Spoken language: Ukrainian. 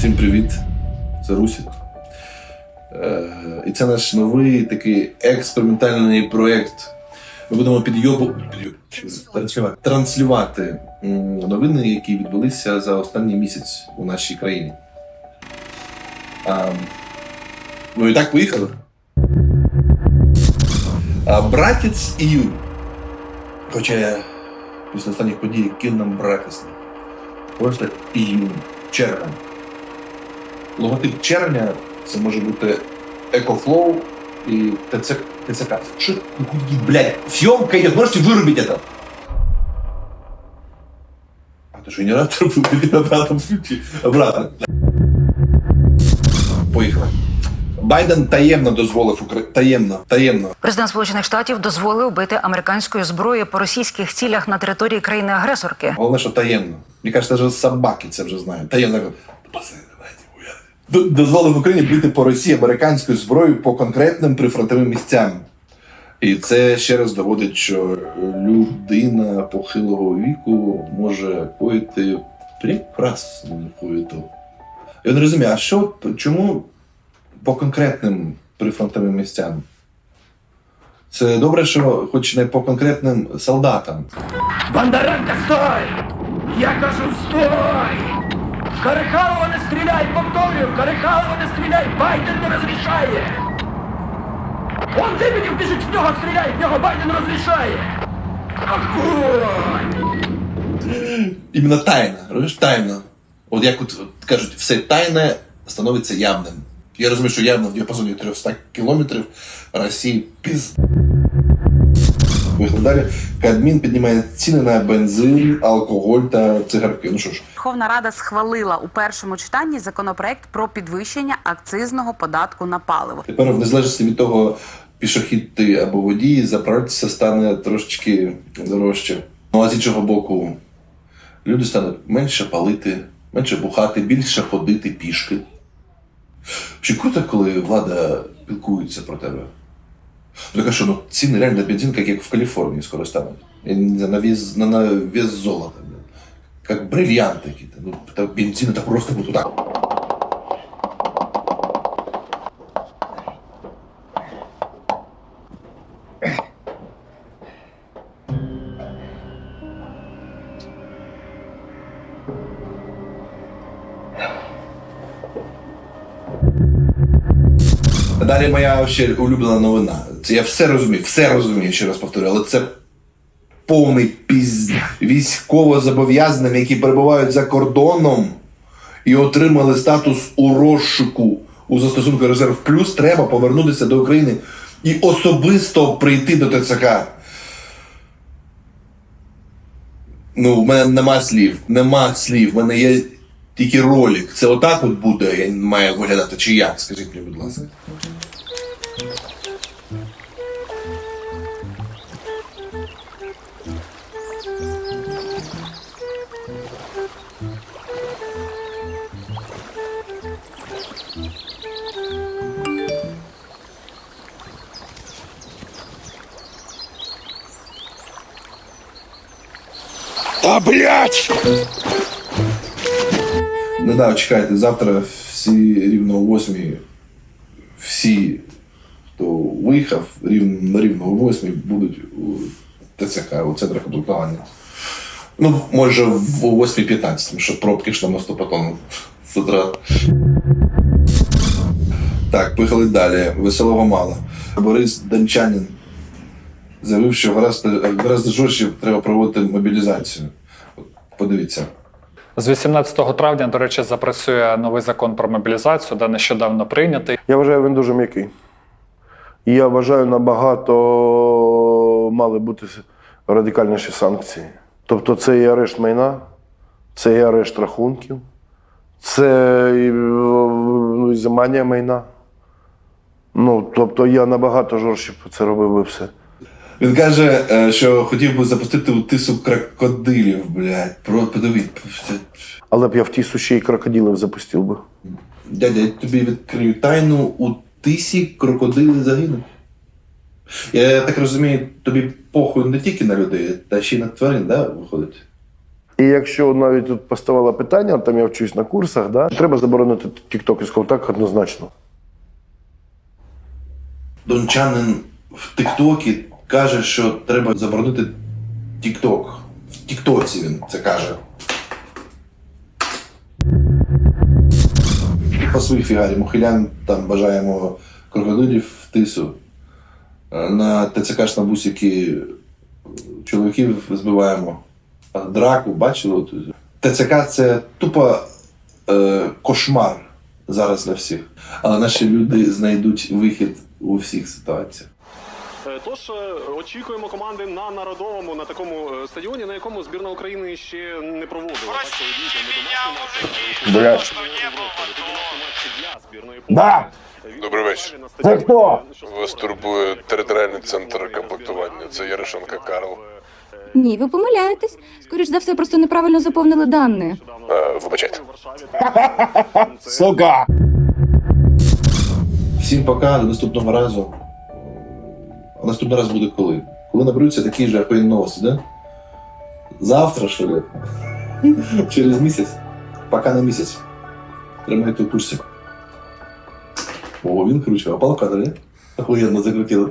Всім привіт! Це Русік. Е, і це наш новий такий експериментальний проєкт. Ми будемо підйобу підйоб- транслювати, новини, які відбулися за останній місяць у нашій країні. А, ну і так поїхали. А, братець Ію. Хоча я після останніх подій ким нам братець. Просто Ію. Червень Логотип червня це може бути Екофлоу і ТЦ, ТЦК. Що, ну, куди, блядь, съемка идет, можете вырубить это? А ты что, генератор был? Генератор включи. Обратно. Поїхали. Байден таємно дозволив Укра... таємно, таємно Президент Сполучених Штатів дозволив бити американською зброєю по російських цілях на території країни-агресорки. Головне, що таємно. Мені кажуть, навіть собаки це вже знають. Таємно. Дозволив Україні бити по Росії американською зброєю по конкретним прифронтовим місцям. І це ще раз доводить, що людина похилого віку може коїти прекрасну хуєту. Я не розумію, а що, чому по конкретним прифронтовим місцям? Це добре, що хоч не по конкретним солдатам. Бондаренко, стой! Я кажу, стой! Карихалова не стріляй, повторюю, Карихалова не стріляй, Байден не розрішає! Он Лебедів біжить в нього, стріляй, в нього Байден розрішає! Огонь! Іменно тайна, розумієш, тайна. От як от кажуть, все тайне становиться явним. Я розумію, що явно в діапазоні 300 кілометрів Росії піз. Далі. Кадмін піднімає ціни на бензин, алкоголь та цигарки. Ну що ж, Верховна Рада схвалила у першому читанні законопроект про підвищення акцизного податку на паливо. тепер в незалежності від того, пішохід ти або водій, заправитися стане трошечки дорожче. Ну а з іншого боку, люди стануть менше палити, менше бухати, більше ходити пішки. Чи круто, коли влада пілкується про тебе? Ну, что, ну, цены реально на бензин, как, в Калифорнии скоро станут. Я не На, на, вес, на, на вес золота. блин. Как бриллианты какие-то. Ну, бензин это просто вот так. Далі моя ще улюблена новина. Це я все розумію, все розумію, ще раз повторю, але це повний піз військовозобов'язаним, які перебувають за кордоном і отримали статус у розшуку у застосунку Резерв Плюс, треба повернутися до України і особисто прийти до ТЦК. Ну, в мене нема слів. Нема слів. В мене є тільки ролик. Це отак от буде, маю виглядати, чи як? Скажіть мені, будь ласка. Та блять! Не да, чекайте, завтра всі рівно о 8 всі, хто виїхав, рівно, рівно о 8 будуть у ТЦК, у центрах комплектування. Ну, може, в- 8.15, тому що пробки ж на мосту потім з утра. Так, поїхали далі. Веселого мало. Борис Данчанін заявив, що гаразд, гаразд жорстче треба проводити мобілізацію. От, Подивіться. З 18 травня, до речі, запрацює новий закон про мобілізацію, де нещодавно прийнятий. Я вважаю, він дуже м'який. І я вважаю, набагато мали бути радикальніші санкції. Тобто це і арешт майна, це і арешт рахунків, це і, ну, і зимання майна. Ну, тобто я набагато жорстче це робив би все. Він каже, е, що хотів би запустити у тису крокодилів, блядь. Про подивіть. Але б я в ті суші і крокодилів запустив би. Дядя, я тобі відкрию тайну у тисі крокодили загинуть. Я так розумію, тобі похуй не тільки на людей, та ще й на тварин, да, виходить? І якщо навіть тут поставало питання, там я вчусь на курсах, да, треба заборонити TikTok. Я сказав, так однозначно. Дончанин в Тіктокі каже, що треба заборонити Тікток. В Тіктоці він це каже. По своїй фігарі Мухилян там бажаємо крокодилів в тису. Е, На ТЦК на бусики чоловіків збиваємо. Драку, бачили? ТЦК це тупо е, кошмар зараз для всіх. Але наші люди знайдуть вихід у всіх ситуаціях. Е, Тож е, очікуємо команди на народовому на такому е, стадіоні, на якому збірна України ще не проводила. Так що ми домашні матчі для збірної Да. Добрий вечір. Це хто? Вас турбує територіальний центр комплектування. Це Ярошенка Карл. Ні, ви помиляєтесь. Скоріш за все, просто неправильно заповнили дані. Е, Вибачайте. Сука! Всім пока, до наступного разу. А наступний раз буде коли? Коли наберуться такі ж охуєнні новості, да? Завтра, що ли? Через місяць? Пока на місяць. Тримайте у курсі. О, він круче, а палка, да? Охуєнно закрутили.